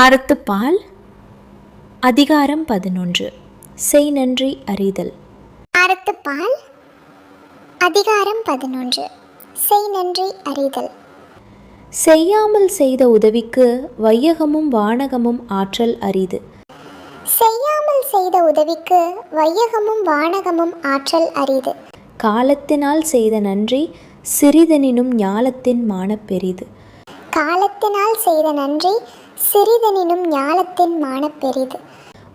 அறத்துப்பால் அதிகாரம் பதினொன்று. செய் நன்றி அறிதல். அறத்துப்பால் அதிகாரம் பதினொன்று. செய் நன்றி அறிதல். செய்யாமல் செய்த உதவிக்கு வையகமும் வானகமும் ஆற்றல் அரிது. செய்யாமல் செய்த உதவிக்கு வையகமும் வானகமும் ஆற்றல் அரிது. காலத்தினால் செய்த நன்றி சிறிதெனினும் ஞாலத்தின் மானப் பெரிது. காலத்தினால் செய்த நன்றி சிறிதனினும் ஞாலத்தின் மானப் பெரிது.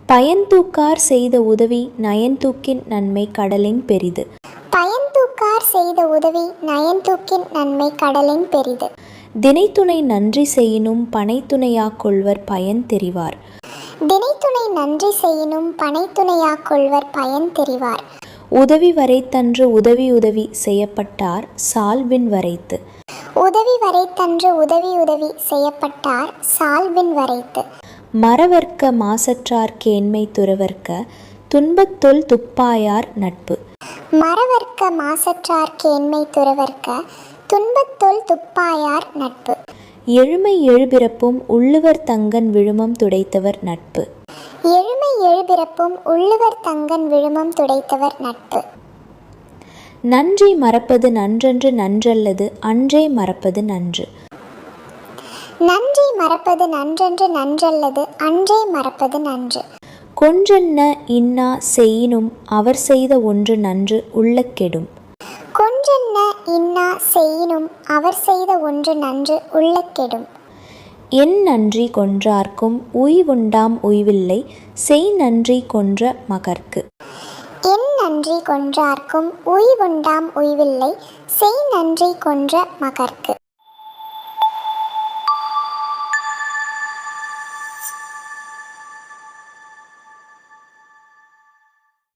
பயன்தூக்கார் செய்த உதவி நயன்தூக்கின் நன்மை கடலின் பெரிது. பயன்தூக்கார் செய்த உதவி நயன்தூக்கின் நன்மை கடலின் பெரிது. தினைத்துணை நன்றி செய்யினும் பனைத்துணையாக் கொள்வர் பயன் தெரிவார். தினைத்துணை நன்றி செய்யினும் பனைத்துணையாக் கொள்வர் பயன் தெரிவார். உதவி வரைத்தன்று உதவி உதவி செய்யப்பட்டார் சால்பின் வரைத்து. உதவி வரைத்தன்று உதவி உதவி செய்யப்பட்டார் சால்பின் வரைத்து. மறவர்க்க மாசற்றார் கேண்மை துறவர்க்க துன்பத்தொல் துப்பாயார் நட்பு. மறவர்க்க மாசற்றார் கேண்மை துறவர்க்க துன்பத்தொல் துப்பாயார் நட்பு. எழுமை எழுபிறப்பும் உள்ளுவர் தங்கன் விழுமம் துடைத்தவர் நட்பு. எழுமை எழுபிறப்பும் உள்ளுவர் தங்கன் விழுமம் துடைத்தவர் நட்பு. நன்றி மறப்பது நன்றன்று நன்றல்லது அன்றே மறப்பது நன்று. நன்றி மறப்பது நன்றென்று நன்றல்லது அன்றே மறப்பது நன்று. கொன்றென்ன இன்னா செய்யினும் அவர் செய்த ஒன்று நன்று உள்ள கெடும் கொன்றென்ன இன்னா செய்யினும் அவர் செய்த ஒன்று நன்று உள்ள கெடும். என் நன்றி கொன்றார்க்கும் உய்வுண்டாம் உய்வில்லை செய் நன்றி கொன்ற மகர்க்கு என் நன்றி கொன்றார்க்கும் உய்வுண்டாம் உய்வில்லை செய் நன்றி கொன்ற மகர்க்கு